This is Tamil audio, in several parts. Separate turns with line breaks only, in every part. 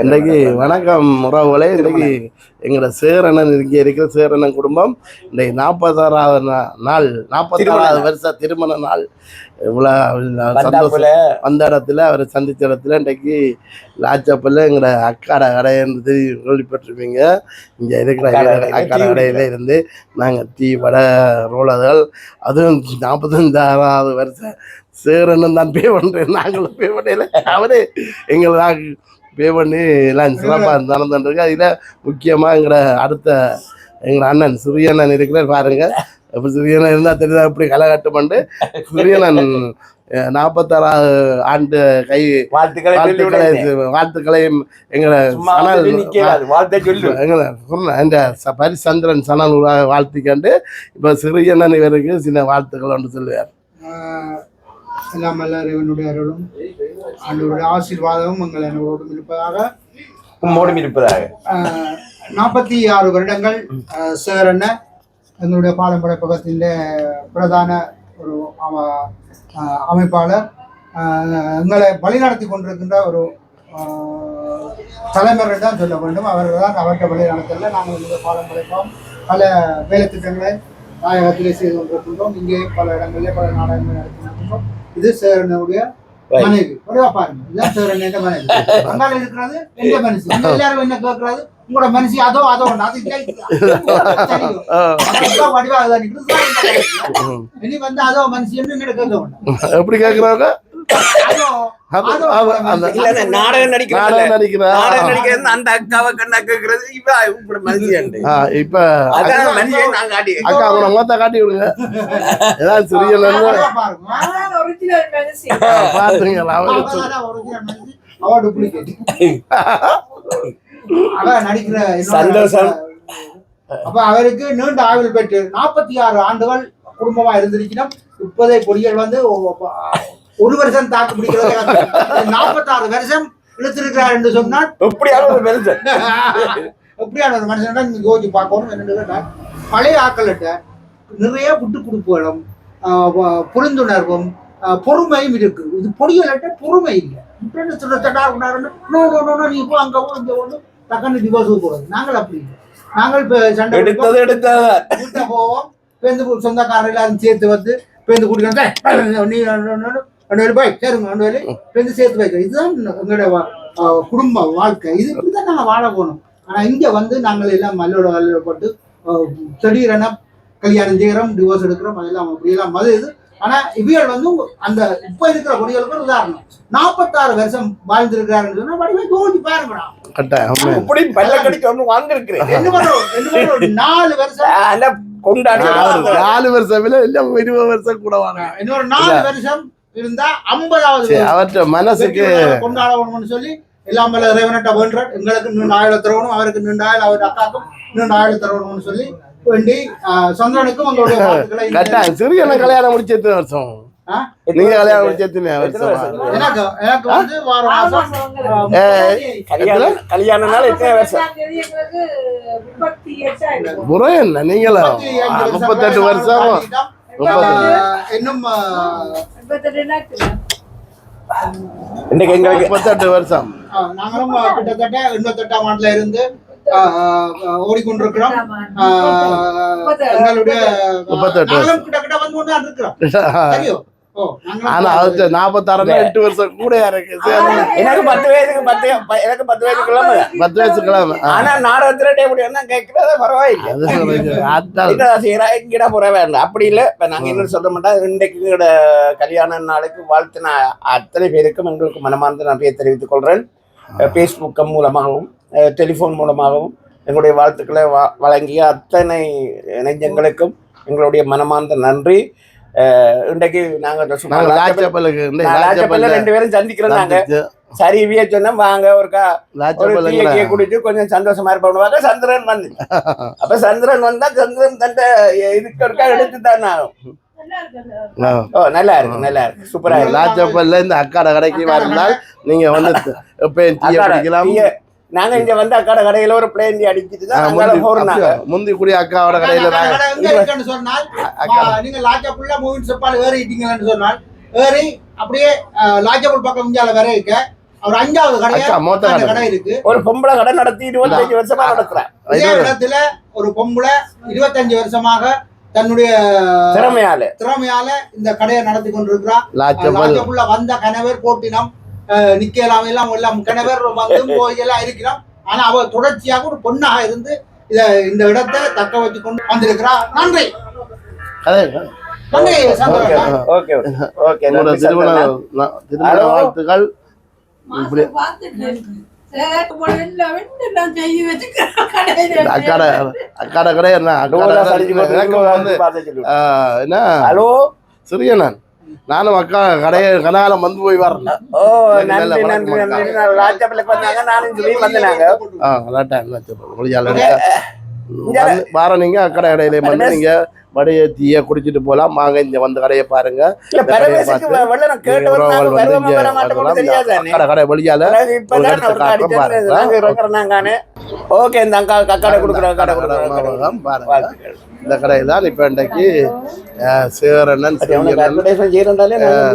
இன்றைக்கு வணக்கம் உறவுகளே. இன்றைக்கு எங்களோட சேரணன் இங்கே இருக்கிற சேரணன் குடும்பம். இன்றைக்கு நாற்பத்தாறாவது நாள் நாற்பத்தாறாவது வருஷ திருமண நாள். இவ்வளோ சந்தோஷம். வந்த இடத்துல அவரை சந்தித்த இடத்துல இன்றைக்கு லாச்சப்பில் எங்களோட அக்காட கடைன்றது கேள்விப்பட்டிருப்பீங்க இங்கே இருக்கிற அக்காட கடையில இருந்து நாங்கள் டீ வடை ரோலர்கள் அதுவும் நாற்பத்தஞ்சாறாவது வருஷம் சேரணும் தான் பே பண்ணுறேன் நாங்களும் பே பண்ணல. அவரே எங்களை நாங்கள் பே பண்ணி எல்லாம் சிறப்பாக நடந்துருக்கு அதில் முக்கியமாக எங்களோட அடுத்த எங்களோட அண்ணன் சுரியண்ணன் இருக்கிறார் பாருங்க. இப்போ சுரியண்ணன் இருந்தால் தெரியுதா? இப்படி கலகட்டம் பண்ணு சுரியண்ணன் நாற்பத்தாறாவது ஆண்டு கை
வாழ்த்துக்களை.
வாழ்த்துக்களையும் எங்களை எங்களை இந்த பரிசந்திரன் சனல் வாழ்த்திக்கண்டு. இப்போ சிறியண்ணன் இவருக்கு சின்ன வாழ்த்துக்கள் ஒன்று சொல்லுவார்.
எல்லாம் வல்ல இறைவனுடைய அருளும் ஆண்டவருடைய ஆசீர்வாதமும் எங்கள் என்னோடும் இருப்பதாக.
உம்மோடும் இருப்பதாக.
நாற்பத்தி ஆறு வருடங்கள் சேரண்ண எங்களுடைய பாலம்படை பக்கத்தின் பிரதான ஒரு அமைப்பாளர். எங்களை வழிநடத்தி கொண்டிருக்கின்ற ஒரு தலைவர் தான் சொல்ல வேண்டும். அவர்கள் தான் அவர்கிட்ட வழி நடத்தல. நாங்கள் இந்த பாலம்படைப்போம் பல வேலை திட்டங்களை தாயகத்திலே செய்து கொண்டிருக்கின்றோம். இங்கே பல இடங்களிலே பல நாடகங்கள் நடத்தி கொண்டிருக்கின்றோம். இது சேரனுடைய. மனைவி. ஒரே பாருங்க இதுதான் சேரன் என்ற மனைவி. அங்கால இருக்கிறது எந்த இங்க எல்லாரும் என்ன கேட்கறது உங்களோட மனுஷி அதோ அதோ. அது இங்க தெரியும். அதான் வடிவா அதுதான் நிக்குது. இதுதான் இந்த மனுஷி. இனி வந்து அதோ என்று எங்கிட்ட கேட்க
எப்படி கேட்குறாங்க?
நாடகம் நடிக்கிறது அந்த அக்காவை கண்ணா
இப்ப அக்கா அவனை மொத்த காட்டி விடுங்க. ஏதாவது பாத்துங்களா
சந்தோஷம்.
அப்ப அவருக்கு நீண்ட ஆயுள் பெற்று நாற்பத்தி ஆறு ஆண்டுகள் குடும்பமா இருந்திருக்கணும். இப்போதை பொடிகள் வந்து ஒரு வருஷம் தாக்கு பிடிக்கிறது நாற்பத்தாறு வருஷம் இழுத்திருக்கிறார் என்று சொன்னால்
எப்படியான ஒரு மனுஷன்.
எப்படியான ஒரு மனுஷன் நீங்க யோசிச்சு பார்க்கணும் என்னன்னு பழைய ஆக்கள்கிட்ட நிறைய விட்டு கொடுப்புகளும் புரிந்துணர்வும் பொறுமையும் இருக்கு. இது பொடியல்கிட்ட பொறுமை இல்லை. இப்படி உண்டாருன்னு நோ நோ நோ நோ, போ அங்க போ இங்க ஒன்று டக்குன்னு டிவோர்ஸ் போகிறது நாங்கள் அப்படி இல்லை. நாங்கள் இப்போ சண்டை.
எடுத்தது எடுத்தது
போவோம். பேருந்து கு- சொந்தக்காரர் எல்லாரும் சேர்த்து வந்து பேருந்து கூட்டிட்டு நீ ரெண்டு வேலை போய் சேருங்க ரெண்டு வேலை பேருந்து சேர்த்து வைக்க இதுதான் எங்களுடைய குடும்ப வாழ்க்கை. இது இப்படிதான் நாங்கள் வாழ போகணும் ஆனா இங்க வந்து நாங்கள் எல்லாம் மல்லோட வல்லப்பட்டு திடீரென கல்யாணம் செய்கிறோம் டிவோர்ஸ் எடுக்கிறோம் அதெல்லாம் அப்படியெல்லாம் மது இது. ஆனா இவியல் வந்து அந்த இப்ப இருக்கிற கொடிகளுக்கு ஒரு உதாரணம். நாற்பத்தாறு வருஷம் வாழ்ந்திருக்கிறாருன்னு சொன்னா வடிவை தோண்டி பாருங்கடா.
இப்படி பல்ல கடிக்க ஒண்ணு வாங்கிருக்கிறேன்
என்ன பண்றோம் என்ன பண்றோம் நாலு வருஷம்.
கொண்டாடி
நாலு- நாலு வருஷம் இல்ல இல்ல இருபது வருஷம் கூட வாங்க
இன்னொரு நாலு வருஷம் இருந்தா ஐம்பதாவது
அவற்ற மனசுக்கு
கொண்டாடணும்னு சொல்லி எல்லாம் மேல இறைவனட்ட வேண்டார் எங்களுக்கு நீண்ட ஆயுள் தரணும் அவருக்கு நீண்ட ஆயுள் அவர் அக்காக்கும் நீண்ட ஆயுள் தரணும்னு சொல்லி வேண்டி ஆஹ், சந்திரனுக்கும் உங்களுடைய
சிறிய கல்யாணம் முடிச்சு எத்தனை வருஷம்? நீங்க கல்யாணம் முடிச்சு எத்தனை வருஷம்?
எனக்கு எனக்கு வந்து மாசம்
கல்யாணம்னால எத்தனை வருஷம்.
புறம் என்ன?
வருஷம்
முப்பத்தெட்டு வருஷம்.
இன்னும்.
இன்னைக்கு எங்களுக்கு
முப்பத்தெட்டு வருஷம்.
நாங்களும் கிட்டத்தட்ட எண்பத்தெட்டாம் ஆண்டுல இருந்து ஓடிக்கொண்டிருக்கிறோம். எங்களுடைய கிட்டத்தட்ட வந்து கொண்டு இருக்கிறோம்
ஆனா அது நாற்பத்தாறு எட்டு வருஷம் கூட இருக்கு சரி.
எனக்கு பத்து வயசுக்கு பத்து எனக்கு பத்து வயசுக்கு கிளம்பு
பத்து வயசு கிழமை ஆ.
ஆனா நாடகத்துல டே முடியும் கேட்கறது பரவாயில்லை. புற வேண்டாம் அப்படி இல்லை. இப்ப நாங்க என்ன சொல்ல மாட்டோம். இன்றைக்கு கல்யாண நாளுக்கு வாழ்த்து. நான் அத்தனை பேருக்கும் எங்களுக்கு மனமார்ந்த நன்றியை தெரிவித்துக் கொள்றேன். ஃபேஸ்புக் மூலமாகவும் டெலிஃபோன் மூலமாகவும் எங்களுடைய வாழ்த்துக்களை வ- வழங்கிய அத்தனை நெஞ்சங்களுக்கும் எங்களுடைய மனமார்ந்த நன்றி. இன்றைக்கு நாங்க ரெண்டு பேரும் சந்திக்கிறோம் நாங்க சரி இவிய சொன்னா வாங்க ஒருக்கா ஒரு குடிச்சு கொஞ்சம் சந்தோஷமா இருப்பாங்க சந்திரன் வந்து. அப்ப சந்திரன் வந்தா சந்திரன் தன்ட்ட இதுக்கு ஒருக்கா எடுத்து தான் ஆகும்.
நல்லா இருக்கு
நல்லா இருக்கு. நல்லா இருக்கு. சூப்பரா
லாச்சப்பல்ல இந்த அக்காட கடைக்கு வந்தால் நீங்க வந்து எப்பயும்
நாங்க இங்க வந்து அக்காட கடையில ஒரு பிளேன் டீ அடிச்சிட்டு தான்
முந்தி-
போறோம்
அப்படியா? முந்தி குடி அக்காவோட கடையில
கடை-
நாங்க அக்கா.
லாஜாப்புள்ள மூவின் செப்பால் ஏறிட்டீங்கன்னு சொன்னால் ஏறி அப்படியே லாஜாபுல் பக்கம் இந்தியால வர இருக்க ஒரு அஞ்சாவது
அக்கா, கடை.
கடை இருக்கு.
ஒரு பொம்பளை கடை நடத்தி இருபத்தஞ்சு வருஷமா நடத்துறேன்.
இதே இடத்துல ஒரு பொம்பளை இருபத்தஞ்சு வருஷமாக தன்னுடைய
திறமையால.
திறமையால இந்த கடையை நடத்தி கொண்டிருக்கிறார். வந்த கணவர் போட்டினம் நிக்கலாம் எல்லாம் எல்லாம் கணவர் வந்து போய் எல்லாம் இருக்கிறோம் ஆனா அவ தொடர்ச்சியாக ஒரு பொண்ணாக இருந்து இத இந்த இடத்தை தக்க வச்சு கொண்டு வந்திருக்கிறார். நன்றி.
வாழ்த்துக்கள்.
நான்
அக்காட அக்காட கடை என்ன? அக்காட
டோலா
நானும் அக்கா கடையை கனகாலம் வந்து போய் வரேன்
ஓ நன்றி நானும் சொல்லி வந்தேனாங்க.
ஆ வாரம் நீங்க அக்கடை கடையில வந்து நீங்க. வடைய தீய குடிச்சிட்டு போலாம் வாங்க இங்க வந்து கடையை பாருங்க. கடை.
நாங்க இருக்கிறோம் ஓகே இந்த அக்கா கடை கொடுக்குறோம் கடை
பாருங்க. இந்த கடையில் தான் இப்போ இன்றைக்கு சேரண்ணன்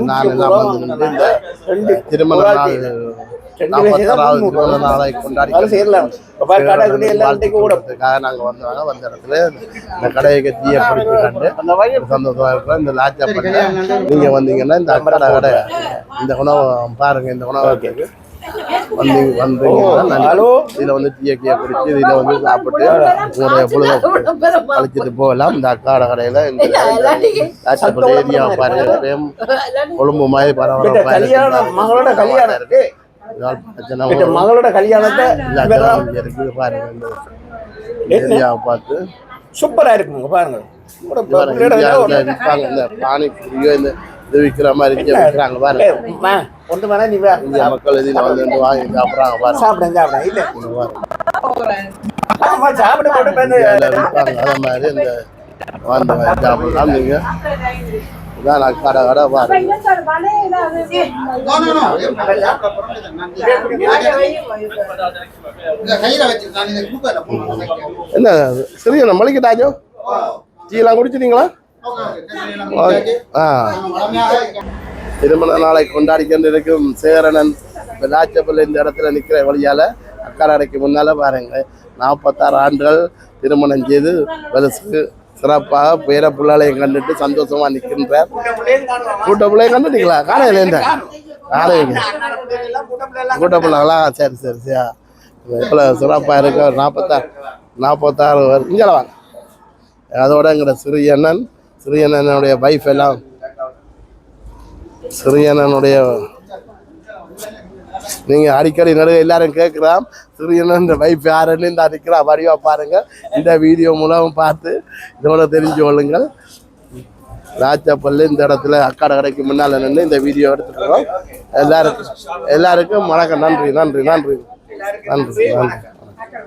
நான் எல்லாம் வந்து இந்த திருமண நாள் கொண்டாடி
அது செய்யலாம் இப்ப பாரு கடை குடி எல்லாம் இன்றைக்கு கூட
வாழ்த்துக்கிறதுக்காக நாங்க வந்தோம். வந்த இடத்துல இந்த கடையை கட்டிய பிடிச்சு கண்டு
அந்த வழி
சந்தோஷமா இருக்கிறோம் இந்த லாச்சா பண்ண நீங்க வந்தீங்கன்னா இந்த அக்கடை கடை இந்த உணவு பாருங்க இந்த உணவகத்துக்கு. வந்து வந்தீங்கன்னா நல்லா
ஹலோ?
இதுல வந்து டீயை கீயை குடிச்சு இதுல வந்து சாப்பிட்டு உங்களுடைய பொழுது கழிச்சிட்டு போகலாம். இந்த அக்காட கடையில இந்த ஏரியா பாருங்க. கொழும்பு மாதிரி பரவாயில்ல
கல்யாணம் மகளோட கல்யாணம் இருக்கு. மகளோட கல்யாணத்தை
பாருங்க. பார்த்து.
சூப்பரா இருக்குங்க பாருங்க.
பானிபூரியோ இந்த இது விற்கிற மாதிரி விற்கிறாங்க பாருங்க.
ஒன்று வேணா நீ வா.
இந்திய மக்கள் இதில் வந்து வாங்கி சாப்பிட்றாங்க பாருங்க.
சாப்பிடுங்க சாப்பிடுங்க இல்ல.
இங்க பாருங்க.
ஆமா சாப்பிட போட்டு வந்து
இந்தியாவில் விற்பாங்க அதே மாதிரி இந்த வந்து சாப்பிடலாம் நீங்க. இதான் நான் கடை கடை பாருங்க
என்ன
சரியா மளிக்கிட்டாச்சோ டீலாம் குடிச்சிட்டீங்களா. ஆ. திருமண நாளை கொண்டாடி கொண்டிருக்கும் சேரணன் விளாச்சப்பள்ளி இந்த இடத்துல நிற்கிற வழியால அக்கறைக்கு முன்னால பாருங்க நாற்பத்தாறு ஆண்டுகள் திருமணம் செய்து வலசு சிறப்பாக பேர பிள்ளைகளையும் கண்டுட்டு சந்தோஷமா நிற்கின்றார் கூட்ட பிள்ளைய கண்டுட்டீங்களா? காலையில இருந்த காலையில கூட்ட பிள்ளைங்களா சரி சரி சரி இவ்வளோ சிறப்பாக இருக்க ஒரு நாற்பத்தாறு நாற்பத்தாறு வரும் இங்கே வாங்க. அதோட எங்களோட சிறியண்ணன் சிறியண்ணனுடைய வைஃப் எல்லாம் சிறியண்ணனுடைய நீங்கள் அடிக்கடி நடுவே எல்லாரும் கேட்கலாம் இந்த வைஃப் யாருன்னு இந்த அடிக்கிறா வடிவா பாருங்க. இந்த வீடியோ மூலம் பார்த்து இதோட தெரிஞ்சு கொள்ளுங்கள். ராஜாப்பள்ளி இந்த இடத்துல அக்காட கடைக்கு முன்னால நின்று இந்த வீடியோ எடுத்துக்கிறோம் எல்லாருக்கும் எல்லாருக்கும் வணக்கம். நன்றி நன்றி நன்றி. நன்றி நன்றி.